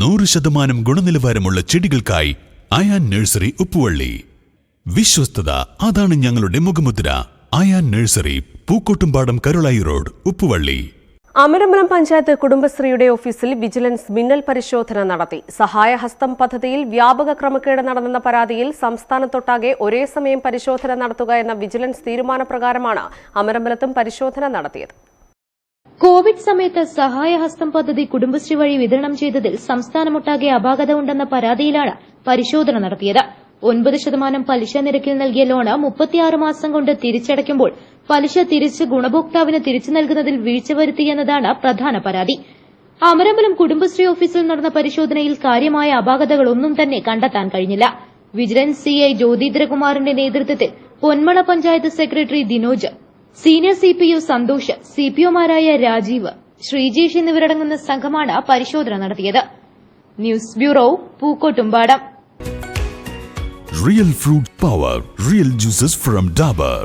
നൂറ് ശതമാനം ഗുണനിലവാരമുള്ള ചെടികൾക്കായി അയാൻ നഴ്സറി ഉപ്പുവള്ളി. വിശ്വസ്തത അതാണ് ഞങ്ങളുടെ മുഖമുദ്ര. Ayaan nursery Pookkottumpadam Karulai road Uppuvally. Amarambalam panchayat കുടുംബശ്രീയുടെ ഓഫീസിൽ വിജിലൻസ് മിന്നൽ പരിശോധന നടത്തി. സഹായഹസ്തം പദ്ധതിയിൽ വ്യാപക ക്രമക്കേട് നടന്നെന്ന പരാതിയിൽ സംസ്ഥാനത്തൊട്ടാകെ ഒരേ സമയം പരിശോധന നടത്തുക എന്ന വിജിലൻസ് തീരുമാനപ്രകാരമാണ് അമരമ്പലത്തും പരിശോധന നടത്തിയത്. കോവിഡ് സമയത്ത് സഹായഹസ്തം പദ്ധതി കുടുംബശ്രീ വഴി വിതരണം ചെയ്തതിൽ സംസ്ഥാനമൊട്ടാകെ അപാകത ഉണ്ടെന്ന പരാതിയിലാണ് പരിശോധന നടത്തിയത്. ഒൻപത് ശതമാനം പലിശ നിരക്കിൽ നൽകിയ ലോണ് മുപ്പത്തിയാറ് മാസം കൊണ്ട് തിരിച്ചടയ്ക്കുമ്പോൾ പലിശ തിരിച്ച് ഗുണഭോക്താവിന് തിരിച്ചു നൽകുന്നതിൽ വീഴ്ച വരുത്തിയെന്നതാണ് പ്രധാന പരാതി. അമരമ്പലം കുടുംബശ്രീ ഓഫീസിൽ നടന്ന പരിശോധനയിൽ കാര്യമായ അപാകതകളൊന്നും തന്നെ കണ്ടെത്താൻ കഴിഞ്ഞില്ല. വിജിലൻസ് സിഐ ജ്യോതിന്ദ്രകുമാറിന്റെ നേതൃത്വത്തിൽ Ponmala panchayat secretary Dinoj senior C P U Santhosh C P ഒമാരായ Rajeev Sreejesh എന്നിവരടങ്ങുന്ന സംഘമാണ് പരിശോധന നടത്തിയത്. News bureau Pookkottumpadam. Real fruit power real juices from Dabur